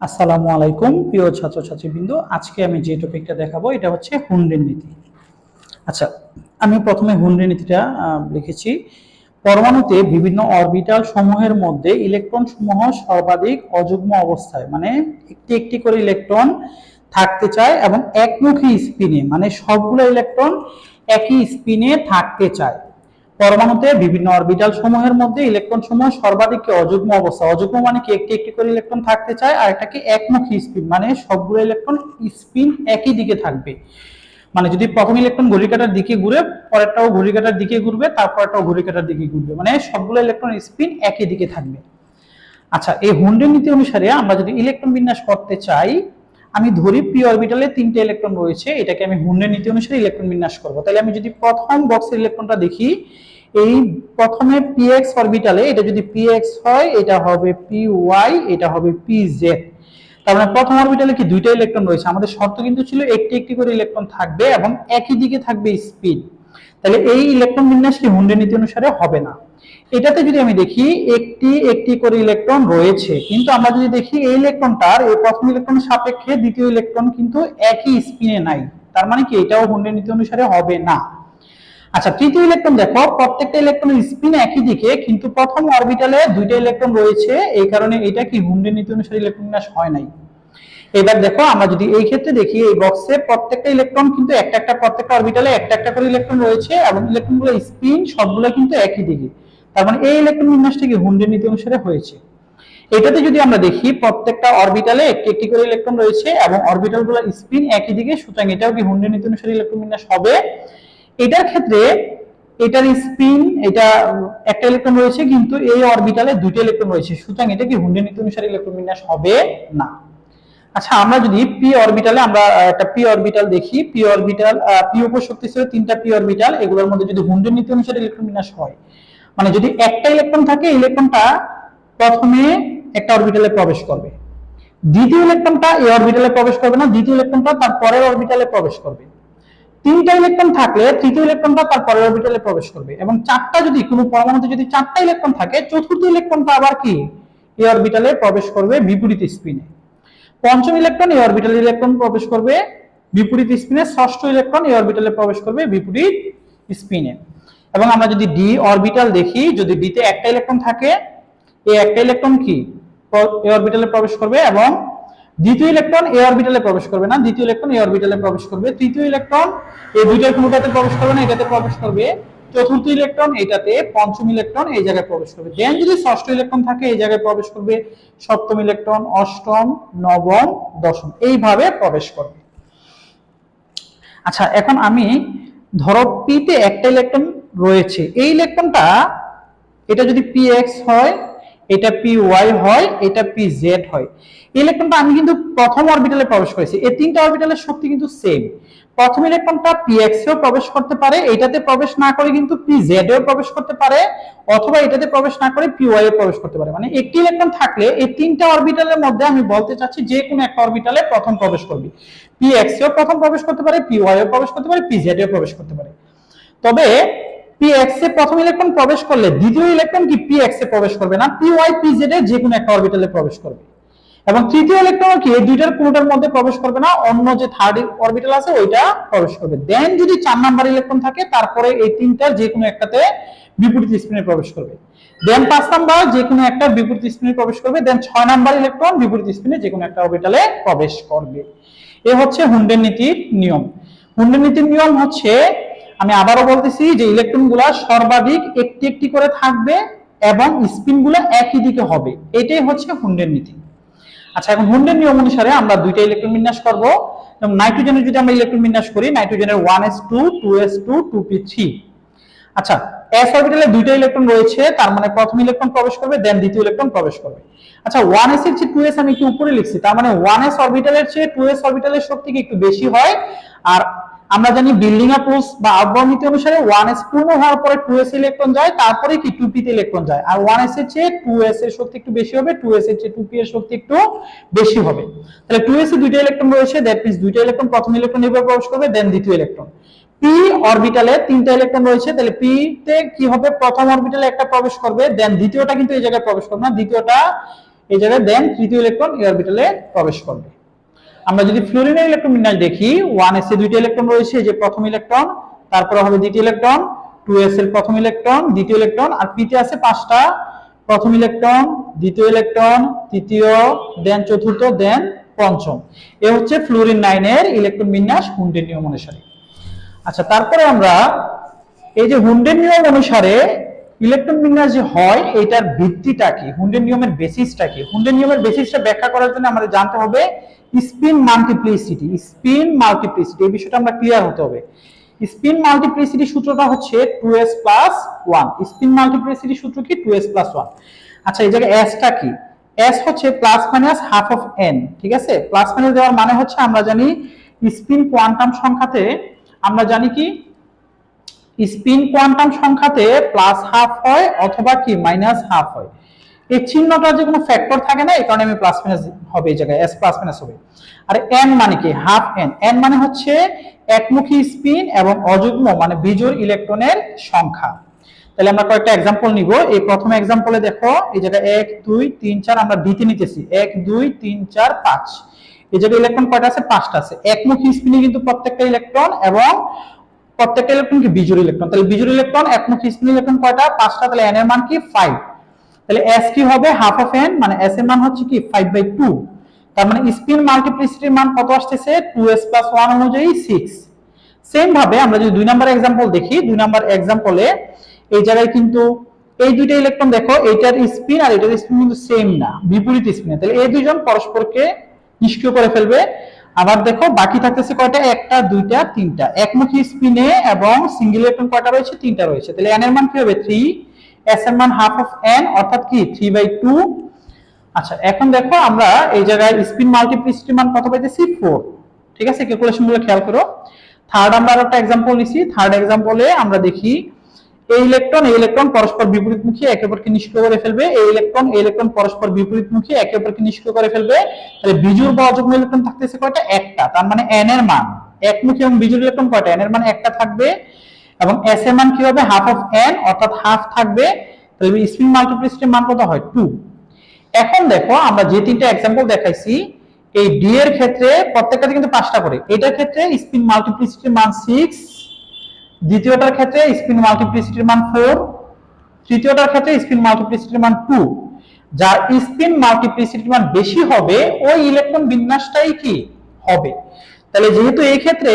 আসসালামু আলাইকুম, প্রিয় ছাত্রছাত্রীবৃন্দ। আজকে আমি যে টপিকটা দেখাবো, এটা হচ্ছে হুন্ডের নীতি। আচ্ছা আমি প্রথমে হুন্ডের নীতিটা লিখেছি। পরমাণুতে বিভিন্ন অরবিটাল সমূহের মধ্যে ইলেকট্রন সমূহ সর্বাধিক অযুগ্ম অবস্থায় মানে একটি একটি করে ইলেকট্রন থাকতে চায় এবং একমুখী স্পিনে মানে সবগুলো ইলেকট্রন একই স্পিনে থাকতে চায়। পরমাণুতে বিভিন্ন অরবিটাল সমূহের মধ্যে ইলেকট্রন সমূহ সর্বাধিক অযুগ্ম অবস্থা? অযুগ্ম মানে কি? একটি একটি করে ইলেকট্রন থাকতে চায় আর একটা কি একমুখী স্পিন মানে সবগুলো ইলেকট্রন স্পিন একই দিকে থাকবে। মানে যদি প্রথম ইলেকট্রন ঘড়ি কাটার দিকে ঘুরে, পরেরটাও ঘড়ি কাটার দিকে ঘুরবে তারপরটাও ঘড়ি কাটার দিকে ঘুরবে। মানে সবগুলো ইলেকট্রন স্পিন একই দিকে থাকবে। আচ্ছা এই হুন্ডের নীতি অনুসারে আমরা যদি ইলেকট্রন বিন্যাস করতে চাই আমি ধরি পি অরবিটালে তিনটে ইলেকট্রন রয়েছে, এটাকে আমি হুন্ডের নীতি অনুসারে ইলেকট্রন বিন্যাস করব। তাহলে আমি যদি প্রথম বক্সের ইলেকট্রনটা দেখি, এই প্রথমে পি এক্স অরবিটালে এটা যদি পি এক্স হয়, এটা হবে পি ওয়াই এটা হবে পি জেড তার মানে প্রথম অরবিটালে কি দুইটা ইলেকট্রন রয়েছে? আমাদের শর্ত কিন্তু ছিল একটি একটি করে ইলেকট্রন থাকবে এবং একই দিকে থাকবে স্পিড তাহলে এই ইলেকট্রন বিন্যাস কি হুন্ডের নীতি অনুসারে হবে না। এটাতে যদি আমি দেখি, একটি একটি করে ইলেকট্রন রয়েছে, কিন্তু আমরা যদি দেখি এই ইলেকট্রনটার এই প্রথম ইলেকট্রনের সাপেক্ষে দ্বিতীয় ইলেকট্রন কিন্তু একই স্পিনে নাই। তার মানে কি, এটাও হুন্ডের নীতি অনুসারে হবে না। আচ্ছা তৃতীয় ইলেকট্রন দেখো, প্রত্যেকটা ইলেকট্রনের স্পিন একই দিকে, কিন্তু প্রথম অরবিটালে দুইটা ইলেকট্রন রয়েছে, এই কারণে এটা কি হুন্ডের নীতি অনুসারে ইলেকট্রন বিন্যাস হয় নাই। এবার দেখো, আমরা যদি এই ক্ষেত্রে দেখি, এই বক্সে প্রত্যেকটা ইলেকট্রন কিন্তু একটা একটা প্রত্যেকটা অরবিটালে একটা একটা করে ইলেকট্রন রয়েছে, এবং ইলেকট্রনগুলো স্পিন সবগুলো কিন্তু একই দিকে। তার মানে এই ইলেকট্রন বিন্যাসটা কি হুন্ডের নীতি অনুসারে হয়েছে? এটাতে যদি আমরা দেখি, প্রত্যেকটা অরবিটালে একটি একটি করে ইলেকট্রন রয়েছে এবং অরবিটালগুলো স্পিন একই দিকে, সুতরাং এটাও কি হুন্ডের নীতি অনুসারে ইলেকট্রন বিন্যাস হবে? এটার ক্ষেত্রে এটার স্পিন এটা, একটা ইলেকট্রন রয়েছে, কিন্তু এই অরবিটালে দুইটা ইলেকট্রন রয়েছে, সুতরাং এটা কি হুন্ডের নীতি অনুসারে ইলেকট্রন বিন্যাস হবে না। আচ্ছা আমরা যদি পি অরবিটালে আমরা একটা পি অরবিটাল দেখি পি অরবিটাল পি উপশক্তি ছিল তিনটা পি অরবিটাল এগুলোর মধ্যে যদি হুন্ডের নীতি অনুসারে ইলেকট্রন বিন্যাস হয় মানে যদি একটা ইলেকট্রন থাকে ইলেকট্রনটা প্রথমে একটা অরবিটালে প্রবেশ করবে। দ্বিতীয় ইলেকট্রনটা এই অরবিটালে প্রবেশ করবে না, দ্বিতীয় ইলেকট্রনটা তার পরের অরবিটালে প্রবেশ করবে। তিনটা ইলেকট্রন থাকলে তৃতীয় ইলেকট্রনটা তার পরের অরবিটালে প্রবেশ করবে এবং চারটা যদি, কোনো পরমাণুতে যদি চারটা ইলেকট্রন থাকে, চতুর্থ ইলেকট্রনটা আবার কি? এই অরবিটালে প্রবেশ করবে বিপরীত স্পিনে পঞ্চম ইলেকট্রন এই অরবিটালে ইলেকট্রন প্রবেশ করবে বিপরীত স্পিনে ষষ্ঠ ইলেকট্রন এই অরবিটালে প্রবেশ করবে বিপরীত স্পিনে এবং আমরা যদি ডি অরবিটাল দেখি, যদি ডিতে একটা ইলেকট্রন থাকে এই একটা ইলেকট্রন কি? এই অরবিটালে প্রবেশ করবে এবং দ্বিতীয় ইলেকট্রন এ অরবিটালে প্রবেশ করবে না। দ্বিতীয় ইলেকট্রন এ অরবিটালে প্রবেশ করবে। তৃতীয় ইলেকট্রন এই দুইটার কোনোটাতে প্রবেশ করবে না, এটাতে প্রবেশ করবে। চতুর্থ ইলেকট্রন এটাতে পঞ্চম ইলেকট্রন এই জায়গায় প্রবেশ করবে। দেন যদি ষষ্ঠ ইলেকট্রন থাকে, এই জায়গায় প্রবেশ করবে সপ্তম ইলেকট্রন অষ্টম, নবম, দশম। এইভাবে প্রবেশ করবে। আচ্ছা এখন আমি ধরো পিতে একটা ইলেকট্রন রয়েছে। এই ইলেকট্রনটা, এটা যদি পি এক্স হয়, এটা পি ওয়াই হয়, এটা পি জেড হয়। ইলেকট্রনটা আমি কিন্তু প্রথম অরবিটালে প্রবেশ করেছি। এই তিনটা অরবিটালের শক্তি কিন্তু সেম প্রথম ইলেকট্রনটা পি এক্স এও প্রবেশ করতে পারে, এটাতে প্রবেশ না করে কিন্তু পি জেড এও প্রবেশ করতে পারে, অথবা এটাতে প্রবেশ না করে পি ওয়াই এ প্রবেশ করতে পারে। মানে একটি ইলেকট্রন থাকলে এই তিনটা অরবিটালের মধ্যে আমি বলতে চাচ্ছি যে কোনো একটা অরবিটালে প্রথম প্রবেশ করবে। পি এক্স এও প্রথম প্রবেশ করতে পারে পি ওয়াই এও প্রবেশ করতে পারে পি জেড এও প্রবেশ করতে পারে। তবে পি এক্স এ প্রথম ইলেকট্রন প্রবেশ করলে দ্বিতীয় ইলেকট্রন কি পি এক্স এ প্রবেশ করবে না? পি ওয়াই পি জেড এ যে কোনো একটা অরবিটালে প্রবেশ করবে। এবং তৃতীয় ইলেকট্রন কি? এই দুইটার কোনোটার মধ্যে প্রবেশ করবে না, অন্য যে থার্ড অরবিটাল আছে ওইটা প্রবেশ করবে। দেন যদি চার নাম্বার ইলেকট্রন থাকে, তারপরে এই তিনটার যে কোনো একটাতে বিপরীত স্পিনে প্রবেশ করবে। দেন পাঁচ নাম্বার যে কোনো একটা বিপরীত স্পিনে প্রবেশ করবে দেন ছয় নাম্বার ইলেকট্রন বিপরীত স্পিনে যে কোনো একটা অরবিটালে প্রবেশ করবে। এ হচ্ছে হুন্ডের নীতির নিয়ম। হুন্ডের নীতির নিয়ম হচ্ছে আমি আবারও বলতেছি যে ইলেকট্রনগুলা সর্বাধিক একটি একটি করে থাকবে এবং স্পিনগুলো একই দিকে হবে। এটাই হচ্ছে হুন্ডের নীতি। আচ্ছা এখন হুন্ডের নিয়ম অনুসারে আমরা দুইটা ইলেকট্রন বিন্যাস করব। যেমন নাইট্রোজেনের যদি আমরা ইলেকট্রন বিন্যাস করি, নাইট্রোজেনের one S two two S two two P three. আচ্ছা এস অরবিটালে দুইটা ইলেকট্রন রয়েছে, তার মানে প্রথম ইলেকট্রন প্রবেশ করবে, দেন দ্বিতীয় ইলেকট্রন প্রবেশ করবে। আচ্ছা ওয়ান এস এর চেয়ে টু এস আমি একটু উপরে লিখছি, তার মানে ওয়ান এস অরবিটালের চেয়ে টু এস অরবিটালের শক্তি কি একটু বেশি হয়, আর আমরা জানি বিল্ডিং অ্যাপ্রোচ বা আবহাওয়া নীতি অনুসারে ওয়ান এস পূর্ণ হওয়ার পরে টু এস ইলেকট্রন যায়, তারপরে কি টু পি তে ইলেকট্রন যায়। আর ওয়ান এস এর চেয়ে টু এস এর শক্তি একটু বেশি হবে টু এস এর চেয়ে টু পি এর শক্তি একটু বেশি হবে। তাহলে টু এস এ দুইটা ইলেকট্রন রয়েছে দ্যাট মিন্স দুইটা ইলেকট্রন প্রথম ইলেকট্রন এভাবে প্রবেশ করবে দেন দ্বিতীয় ইলেকট্রন পি অরবিটালে তিনটা ইলেকট্রন রয়েছে, তাহলে পি তে কি হবে? প্রথম অরবিটালে একটা প্রবেশ করবে দেন দ্বিতীয়টা কিন্তু এই জায়গায় প্রবেশ করবে না, দ্বিতীয়টা এই জায়গায় দেন তৃতীয় ইলেকট্রন এই অরবিটালে প্রবেশ করবে। আমরা যদি ফ্লোরিনের ইলেকট্রন বিন্যাস দেখি ওয়ান এস এ দুইটা ইলেকট্রন রয়েছে, যে প্রথম ইলেকট্রন, তারপরে হবে দ্বিতীয় ইলেকট্রন টু এস এর প্রথম ইলেকট্রন, দ্বিতীয় ইলেকট্রন, আর পিতে আছে পাঁচটা। প্রথম ইলেকট্রন, দ্বিতীয় ইলেকট্রন, তৃতীয় দেন চতুর্থ দেন পঞ্চম। এ হচ্ছে ফ্লোরিন নাইনের ইলেকট্রন বিন্যাস হুন্ডের নিয়ম অনুসারে। আচ্ছা তারপরে আমরা এই যে হুন্ডের নিয়ম অনুসারে ইলেকট্রন বিন্যাস যে হয়, এটার ভিত্তিটা কি? হুন্ডের নিয়মের বেসিসটা কি? হুন্ডের নিয়মের বেসিসটা ব্যাখ্যা করার জন্য আমাদের জানতে হবে স্পিন মাল্টিপ্লিসিটি স্পিন মাল্টিপ্লিসিটি এই বিষয়টা আমরা ক্লিয়ার হতে হবে। স্পিন মাল্টিপ্লিসিটি সূত্রটা হচ্ছে 2s 1 স্পিন মাল্টিপ্লিসিটি সূত্র কি? 2s 1 আচ্ছা এই জায়গায় s টা কি? s হচ্ছে plus minus half of n, ঠিক আছে? প্লাস মাইনাস দেওয়ার মানে হচ্ছে আমরা জানি স্পিন কোয়ান্টাম সংখ্যাতে, আমরা জানি কি? স্পিন কোয়ান্টাম সংখ্যাতে প্লাস হাফ হয় অথবা কি? মাইনাস হাফ হয়। এই চিহ্নটা যে কোনো ফ্যাক্টর থাকে না, এই কারণে আমি প্লাস মাইনাস হবে এই জায়গায় এস প্লাস মাইনাস হবে। আর এন মানে কি? হাফ এন এন মানে হচ্ছে একমুখী স্পিন এবং অযুগ্ম মানে বিজোড় ইলেকট্রনের সংখ্যা। তাহলে আমরা কয়েকটা এক্সাম্পল নিব। এই প্রথম এক্সাম্পলে দেখো, এই জায়গায় এক, দুই, তিন, চার, আমরা দিতে নিতেছি। এক, দুই, তিন, চার, পাঁচ। এই জায়গায় ইলেকট্রন কয়টা আছে? পাঁচটা আছে। একমুখী স্পিনে কিন্তু প্রত্যেকটা ইলেকট্রন এবং প্রত্যেকটা ইলেকট্রন কি? বিজোড় ইলেকট্রন তাহলে বিজোড় ইলেকট্রন একমুখী স্পিন ইলেকট্রন কয়টা? পাঁচটা, তাহলে এন এর মান কি? ফাইভ তাহলে এস কি হবে? হাফ অফ এন মানে এস এর মান হচ্ছে কি? ফাইভ বাই টু তার মানে স্পিন মাল্টিপ্লিসিটির মান কত আসতেছে? টু এস প্লাস ওয়ান অনুযায়ী সিক্স সেম ভাবে আমরা যদি দুই নাম্বার এক্সাম্পল দেখি, দুই নাম্বার এক্সাম্পলে এই জায়গায় কিন্তু এই দুইটা ইলেকট্রন দেখো, এইটার স্পিন আর এটার স্পিন কিন্তু সেম না, বিপরীত স্পিন তাহলে এই দুইজন পরস্পরকে নিষ্ক্রিয় করে ফেলবে। আবার দেখো, বাকি থাকতেছে কয়টা? একটা, দুইটা, তিনটা। একমুখী স্পিনে এবং সিঙ্গেল ইলেকট্রন কয়টা রয়েছে? তিনটা রয়েছে। তাহলে এন এর মান কি হবে? থ্রি এস এর মান হাফ অফ এন অর্থাৎ কি? থ্রি বাই টু আচ্ছা এখন দেখো আমরা এই জায়গায় স্পিন মাল্টিপ্লিসিটি মান কত পাইতেছি? ফোর ঠিক আছে ক্যালকুলেশনগুলো খেয়াল করো। থার্ড আমরা আর একটা এক্সাম্পল নিছি। থার্ড এক্সাম্পলে আমরা দেখি, এই ইলেকট্রন এই ইলেকট্রন পরস্পর বিপরীতমুখী একে অপরকে নিষ্ক্রিয় করে ফেলবে। এই ইলেকট্রন এই ইলেকট্রন পরস্পর বিপরীতমুখী একে অপরকে নিষ্ক্রিয় করে ফেলবে। তাহলে বিজোড় বা অযুগ্ম ইলেকট্রন থাকতেছে কয়টা? একটা। তার মানে n এর মান। একমুখী এবং বিজোড় ইলেকট্রন কয়টা? n এর মান একটা থাকবে। এবং এস এর মান কি হবে হাফ অফ n অর্থাৎ হাফ থাকবে, তাহলে স্পিন মাল্টিপ্লিসিটির মান কত হয়? 2 এখন দেখো, আমরা যে তিনটা এক্সাম্পল দেখাইছি, এই ডি এর ক্ষেত্রে প্রত্যেকটাতে কিন্তু পাঁচটা করে। এটার ক্ষেত্রে স্পিন মাল্টিপ্লিসিটির মান সিক্স দ্বিতীয়টার ক্ষেত্রে স্পিন মাল্টিপ্লিসিটির মান ফোর তৃতীয়টার ক্ষেত্রে স্পিন মাল্টিপ্লিসিটির মান টু যার স্পিন মাল্টিপ্লিসিটির মান বেশি হবে, ওই ইলেকট্রন বিন্যাসটাই কি? হবে। তাহলে যেহেতু এই ক্ষেত্রে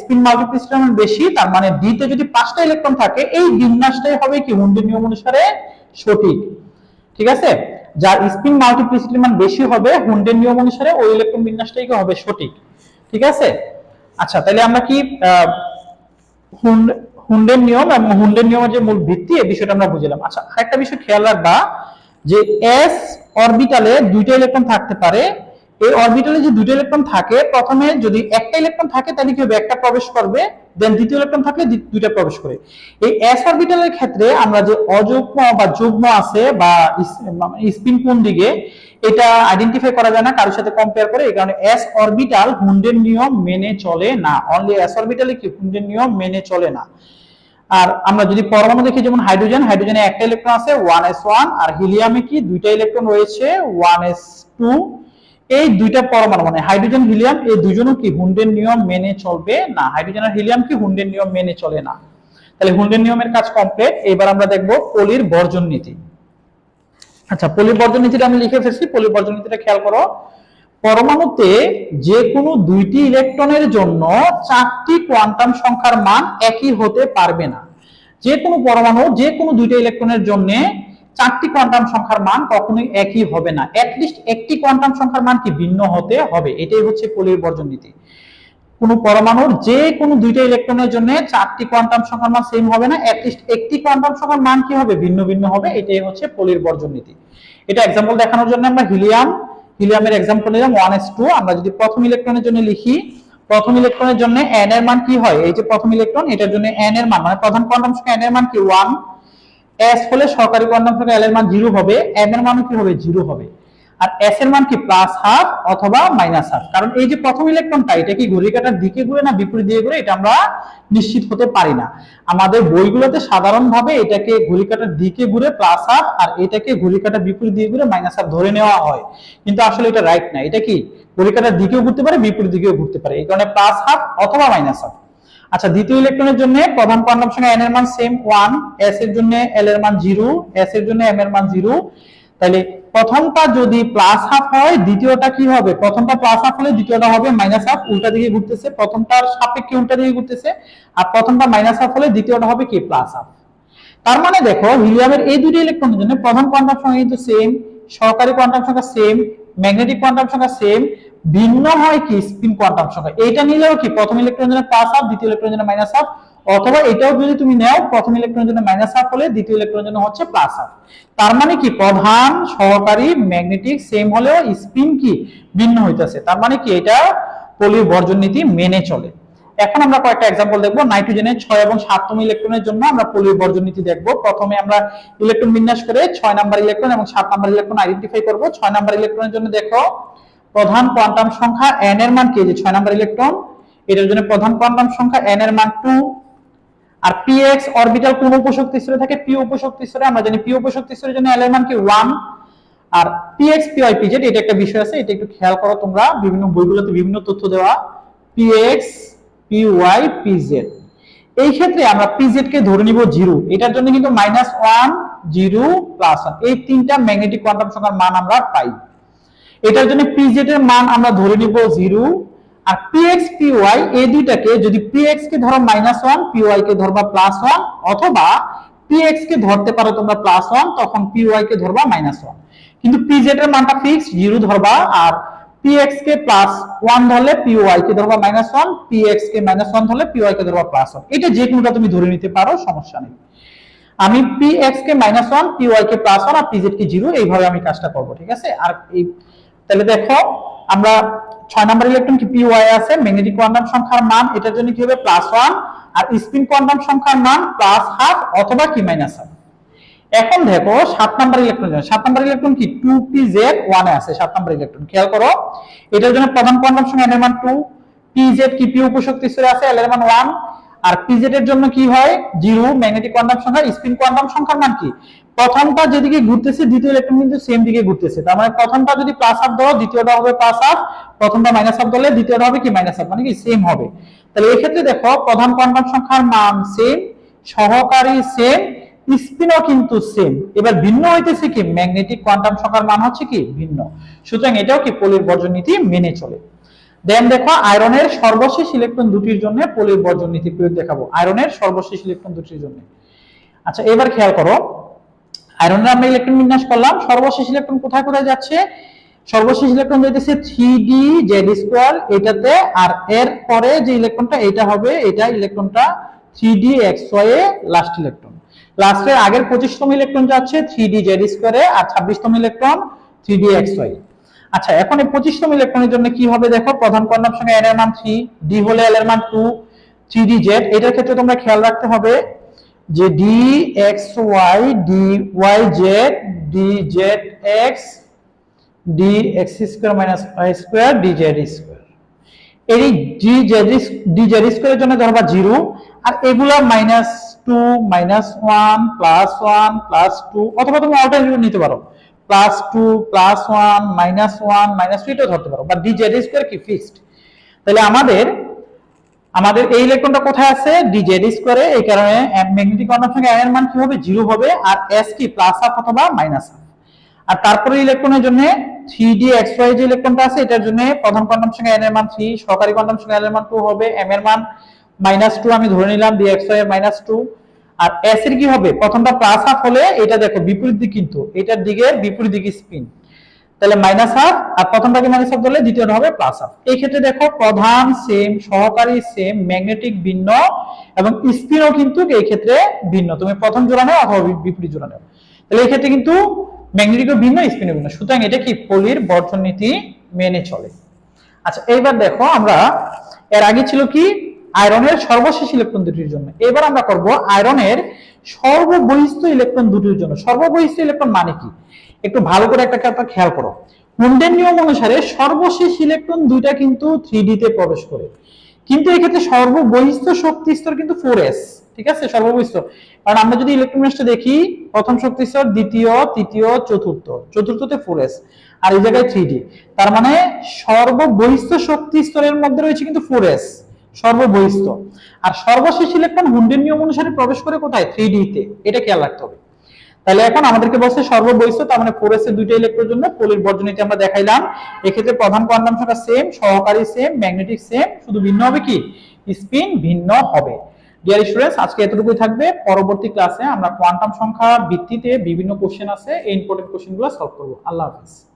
স্পিন মাল্টিপ্লিসিটির মান বেশি, তার মানে ডি তে যদি পাঁচটা ইলেকট্রন থাকে, এই বিন্যাসটাই হবে কি হুন্ডের নিয়ম অনুসারে সঠিক। ঠিক আছে? যার স্পিন মাল্টিপ্লিসিটির মান বেশি হবে হুন্ডের নিয়ম অনুসারে ওই ইলেকট্রন বিন্যাসটাই কি হবে সঠিক। ঠিক আছে? আচ্ছা তাহলে আমরা কি হুন্ডের নিয়ম এবং হুন্ডের নিয়মের যে মূল ভিত্তি, এই বিষয়টা আমরা বুঝলাম। আচ্ছা আরেকটা বিষয় খেয়াল রাখবা যে এস অরবিটালে দুইটা ইলেকট্রন থাকতে পারে এই অরবিটালে যে দুইটা ইলেকট্রন থাকে, প্রথমে যদি একটা ইলেকট্রন থাকে, তাহলে কি হবে? একটা প্রবেশ করবে দেন দ্বিতীয় ইলেকট্রন থাকলে দুইটা প্রবেশ করে। এই এস অরবিটালের ক্ষেত্রে আমরা যে অযুগ্ম বা যুগ্ম আছে বা স্পিন কোন দিকে, এটা আইডেন্টিফাই করা যায় না, কারোর সাথে কম্পেয়ার করে, এই কারণে এস অরবিটাল হুন্ডের নিয়ম মেনে চলে না। অনলি এস অরবিটালে কি? হুন্ডের নিয়ম মেনে চলে না। আর আমরা যদি পরমাণু দেখি, যেমন হাইড্রোজেন হাইড্রোজেনে একটা ইলেকট্রন আছে ওয়ান এস ওয়ান আর হিলিয়ামে কি? দুইটা ইলেকট্রন রয়েছে ওয়ান এস টু এই দুইটা পরমাণু মানে হাইড্রোজেন হিলিয়াম এই দুজনও কি হুন্ডের নিয়ম মেনে চলবে না? হাইড্রোজেন আর হিলিয়াম কি হুন্ডের নিয়ম মেনে চলে না? তাহলে হুন্ডের নিয়মের কাজ কমপ্লিট এবার আমরা দেখব পলির বর্জন নীতি। আচ্ছা পলির বর্জন নীতিটা আমি লিখে ফেলছি। পলির বর্জন নীতিটা খেয়াল করো। পরমাণুতে যে কোনো দুইটি ইলেকট্রনের জন্য চারটি কোয়ান্টাম সংখ্যার মান একই হতে পারবে না। যে কোনো পরমাণু যে কোনো দুইটা ইলেকট্রনের জন্য চারটি কোয়ান্টাম সংখ্যার মান কখনোই একই হবে না। লিস্ট একটি কোয়ান্টাম সংখ্যার মান কি ভিন্ন হতে হবে? এটাই হচ্ছে পলির বর্জন নীতি কোন পরমাণুর যে কোনো দুইটা ইলেকট্রনের জন্য চারটি কোয়ান্টাম সংখ্যার মান সেম হবে না। লিস্ট একটি কোয়ান্টাম সংখ্যার মান কি হবে? ভিন্ন ভিন্ন হবে। এটাই হচ্ছে পলির বর্জন নীতি এটা এক্সাম্পল দেখানোর জন্য আমরা হিলিয়াম, হিলিয়ামের এক্সাম্পল নিলাম ওয়ান এস টু আমরা যদি প্রথম ইলেকট্রনের জন্য লিখি, প্রথম ইলেকট্রনের জন্য এন এর মান কি হয়? এই যে প্রথম ইলেকট্রন, এটার জন্য এন এর মান মানে প্রধান কোয়ান্টাম সংখ্যা এন এর মান কি? ওয়ান এস হলে সহকারী কোয়ান্টাম সংখ্যা এল এর মান জিরো হবে এম এর মানও কি হবে? জিরো হবে। আর এস এর মান কি? প্লাস হাফ অথবা মাইনাস হাফ কারণ এই যে প্রথম ইলেকট্রনটা এটা কি ঘড়ি কাটার দিকে ঘুরে না বিপরীত দিকে ঘুরে? এটা আমরা নিশ্চিত হতে পারি না। আমাদের বইগুলোতে সাধারণভাবে এটাকে ঘড়ি কাটার দিকে ঘুরে প্লাস হাফ আর এটাকে ঘড়ি কাটার বিপরীত দিকে ঘুরে মাইনাস হাফ ধরে নেওয়া হয়। কিন্তু আসলে এটা রাইট না। এটা কি? ঘড়ি কাটার দিকেও ঘুরতে পারে, বিপরীত দিকেও ঘুরতে পারে। এই কারণে প্লাস হাফ অথবা মাইনাস হাফ আচ্ছা দ্বিতীয় ইলেকট্রনের জন্য প্রধান কোয়ান্টাম সংখ্যা n এর মান সেম 1 s এর জন্য l এর মান 0 s এর জন্য m এর মান 0 তাহলে প্রথমটা যদি প্লাস হাফ হয়, দ্বিতীয়টা কি হবে? প্রথমটা প্লাস হাফ হলে দ্বিতীয়টা হবে মাইনাস হাফ উল্টা দিকে ঘুরতেছে। প্রথমটার সাপেক্ষে উল্টা দিকে ঘুরতেছে। আর প্রথমটা মাইনাস হাফ হলে দ্বিতীয়টা হবে কি? প্লাস হাফ তার মানে দেখো, হিলিয়ামের এই দুটি ইলেকট্রনের জন্য প্রধান কোয়ান্টাম সংখ্যা কিন্তু সেম সহকারী কোয়ান্টাম সংখ্যা সেম ম্যাগনেটিক কোয়ান্টাম সংখ্যা সেম, ভিন্ন হয় কি স্পিন কোয়ান্টাম সংখ্যা? এটা নিলেও কি? প্রথম ইলেকট্রন জন্য প্লাস হাফ দ্বিতীয় ইলেকট্রন জন্য মাইনাস হাফ অথবা এটাও যদি তুমি নাও, প্রথম ইলেকট্রনের জন্য মাইনাস হাফ হলে দ্বিতীয় ইলেকট্রন জন্য হচ্ছে প্লাস হাফ তার মানে কি? প্রধান, সহকারী ম্যাগনেটিক সেম হলেও স্পিন কি? ভিন্ন হইতেছে। তার মানে কি? এটা পলির বর্জন নীতি মেনে চলে। এখন আমরা কয়েকটা এক্সাম্পল দেখব। নাইট্রোজেনের ছয় এবং সাততম ইলেকট্রনের জন্য আমরা পলির বর্জন নীতি দেখব। প্রথমে আমরা ইলেকট্রন বিন্যাস করে ছয় নাম্বার ইলেকট্রন এবং সাত নাম্বার ইলেকট্রন আইডেন্টিফাই করব। ছয় নাম্বার ইলেকট্রনের জন্য দেখো, প্রধান কোয়ান্টাম সংখ্যা এন এর মান কি? যে ছয় নাম্বার ইলেকট্রন এটার জন্য প্রধান কোয়ান্টাম সংখ্যা এন এর মান টু আর px অরবিটাল কোন উপশক্তি স্তরে থাকে? p উপশক্তি স্তরে। আমরা জানি p উপশক্তি স্তরের জন্য l এর মান কি? 1 আর px পি pz এটা একটা বিষয় আছে, এটা একটু খেয়াল করো তোমরা। বিভিন্ন বইগুলোতে বিভিন্ন তথ্য দেওয়া। Pz এই ক্ষেত্রে আমরা কে ধরে নিব 0 এটার জন্য কিন্তু minus one zero plus one এই তিনটা ম্যাগনেটিক কোয়ান্টাম সংখ্যার মান আমরা পাই। এটার জন্য এর মান আমরা ধরে নিব 0 আর এই দুইটাকে যদি px কে ধরো মাইনাস ওয়ান py কে ধরবা প্লাস ওয়ান অথবা px কে ধরতে পারো তোমরা প্লাস ওয়ান তখন py কে ধরবা মাইনাস ওয়ান কিন্তু pz এর মানটা ফিক্স জিরো ধরবা, আর px কে প্লাস ওয়ান ধরলে py কে ধরবা মাইনাস ওয়ান px কে মাইনাস ওয়ান ধরলে py কে ধরবা প্লাস ওয়ান এটা যে কোনোটা তুমি ধরে নিতে পারো, সমস্যা নেই। আমি px কে মাইনাস ওয়ান py কে প্লাস ওয়ান আর pz কে জিরো এইভাবে আমি কাজটা করব, ঠিক আছে? আর এই, তাহলে দেখো, আমরা ছয় নাম্বার ইলেকট্রন কি পিওয়াই আছে? ম্যাগনেটিক কোয়ান্টাম সংখ্যার মান, এটার জন্য কি হবে? প্লাস ওয়ান আর স্পিন কোয়ান্টাম সংখ্যার মান প্লাস হাফ অথবা কি মাইনাস হাফ এখন দেখো, সাত নাম্বার ইলেকট্রন সাত নাম্বার ইলেকট্রন কি? টু পি জেড ওয়ানে আছে, সাত নাম্বার ইলেকট্রন খেয়াল করো, এটার জন্য প্রধান কোয়ান্টাম সংখ্যা এর মান টু পি জেড কি? পি উপশক্তি স্তরে আছে এল এর মান ওয়ান আর পিজেড এর জন্য কি হয়? জিরো ম্যাগনেটিক কোয়ান্টাম সংখ্যা স্পিন কোয়ান্টাম সংখ্যার মান কি? প্রথমটা যেদিকে ঘুরতেছে, দ্বিতীয় ইলেকট্রন কিন্তু সেম দিকে ঘুরতেছে। তার মানে প্রথমটা যদি প্লাস হাফ ধরো দ্বিতীয়টা হবে প্লাস হাফ প্রথমটা মাইনাস হাফ ধরলে দ্বিতীয়টা হবে কি? মাইনাস হাফ মানে কি? সেম হবে। তাহলে এই ক্ষেত্রে দেখো, প্রধান কোয়ান্টাম সংখ্যার মান সেম সহকারী সেম স্পিনও কিন্তু সেম এবার ভিন্ন হইতেছে কি? ম্যাগনেটিক কোয়ান্টাম সংখ্যার মান হচ্ছে কি? ভিন্ন। সুতরাং এটাও কি পলির বর্জন নীতি মেনে চলে। দেন দেখো আয়রনের সর্বশেষ ইলেকট্রন দুটির জন্য পলির বর্জন নীতি প্রয়োগ দেখাবো। আয়রনের সর্বশেষ ইলেকট্রন দুটির জন্য। আচ্ছা এবার খেয়াল করো। আয়রনের আমরা ইলেকট্রন বিন্যাস করলাম। সর্বশেষ ইলেকট্রন কোথায় কোথায় যাচ্ছে? সর্বশেষ ইলেকট্রন যাইতেছে থ্রি ডি জেড স্কোয়ার এটাতে আর এর পরে যে ইলেকট্রনটা এটা হবে, এটা ইলেকট্রনটা three D X Y last electron লাস্টের আগের পঁচিশতম ইলেকট্রন যাচ্ছে থ্রি ডি জেড স্কোয়ারে আর ছাব্বিশতম electron three D X Y আচ্ছা এখন এই পঁচিশতম ইলেকট্রনের জন্য কি হবে দেখো? প্রধান কোয়ান্টাম সংখ্যা এন এর মান থ্রি ডি হলে এল এর মান টু থ্রি ডি জেড এটার ক্ষেত্রে তোমরা খেয়াল রাখতে হবে যে D X Y D Y Z D Z X D X square minus Y square D Z square এই ডি জেড ডি জেড স্কোয়ারের জন্য ধরবা জিরো আর এগুলা minus two minus one plus one plus two অথবা তুমি alternative নিতে পারো। Plus two plus one minus one minus two এটাও ধরতে পারো। বা ডি জেড স্কোয়ার কি ফিক্সড তাহলে আমাদের আমাদের এই ইলেকট্রনটা কোথায় আছে? ডি জেড স্কোয়ারে এই কারণে ম্যাগনেটিক সংখ্যা n এর মান কি হবে জিরো হবে? আর এস কি প্লাস আপ অথবা মাইনাস হাফ আর তারপরে ইলেকট্রনের জন্য থ্রি ডি এক্স ওয়াই যে ইলেকট্রনটা আছে, এটার জন্য প্রধান কোয়ান্টাম সংখ্যা n এর মান থ্রি সহকারী কোয়ান্টাম সংখ্যা n এর মান টু হবে, m এর মান মাইনাস টু আমি ধরে নিলাম D X Y minus two আর s এর কি হবে? প্রথমটা প্লাস হাফ হলে এটা দেখো, বিপরীত দিক কিন্তু। এটার দিকে বিপরীত দিকে স্পিন তাহলে মাইনাস হাফ আর প্রথমটাকে মাইনাস হাফ ধরলে দ্বিতীয়টা হবে প্লাস হাফ এই ক্ষেত্রে দেখো, প্রধান সেম সহকারী সেম ম্যাগনেটিক ভিন্ন, এবং স্পিনও কিন্তু এই ক্ষেত্রে ভিন্ন। তুমি প্রথম জোড়া নেও অথবা বিপরীত জোড়া নেও। তাহলে এই ক্ষেত্রে কিন্তু ম্যাগনেটিকও ভিন্ন স্পিনও ভিন্ন। সুতরাং এটা কি? পলির বর্জন নীতি মেনে চলে। আচ্ছা এইবার দেখো আমরা, এর আগে ছিল কি? আয়রনের সর্বশেষ ইলেকট্রন দুটির জন্য। এবার আমরা করব আয়রনের সর্ববহিস্থ ইলেকট্রন দুটির জন্য। সর্ববহিস্থ ইলেকট্রন মানে কি? একটু ভালো করে একটা কথা খেয়াল করো। হুন্ডের নিয়ম অনুসারে সর্বশেষ ইলেকট্রন দুইটা কিন্তু থ্রি তে প্রবেশ করে। কিন্তু এক্ষেত্রে সর্ববহিস্থ শক্তি স্তর কিন্তু ফোর এস ঠিক আছে? সর্ববহিস্থ। কারণ আমরা যদি ইলেকট্রনিক্সটা দেখি, প্রথম শক্তি স্তর, দ্বিতীয়, তৃতীয়, চতুর্থ। চতুর্থতে ফোর এস আর এই জায়গায় থ্রি তার মানে সর্ববহিস্থ শক্তি স্তরের মধ্যে রয়েছে কিন্তু ফোর এস সর্ববহিস্থ। আর সর্বশেষ ইলেকট্রন হুন্ডের নিয়ম অনুসারে প্রবেশ করে কোথায়? থ্রি তে। এটা খেয়াল রাখতে হবে। তাহলে এখন আমাদেরকে বলছে সর্ববহিস্থ, তার মানে ফোর এস দুইটা ইলেকট্রনের জন্য। পোলির বর্জনীতি আমরা দেখাইলাম। এক্ষেত্রে প্রধান কোয়ান্টাম সংখ্যা সেম সহকারী সেম ম্যাগনেটিক সেম শুধু ভিন্ন হবে কি? স্পিন ভিন্ন হবে। ডিয়ার স্টুডেন্টস আজকে এতটুকুই থাকবে। পরবর্তী ক্লাসে আমরা কোয়ান্টাম সংখ্যা ভিত্তিতে বিভিন্ন কোশ্চেন আছে, এই ইম্পর্টেন্ট কোশ্চেনগুলো সলভ করব। আল্লাহ হাফেজ।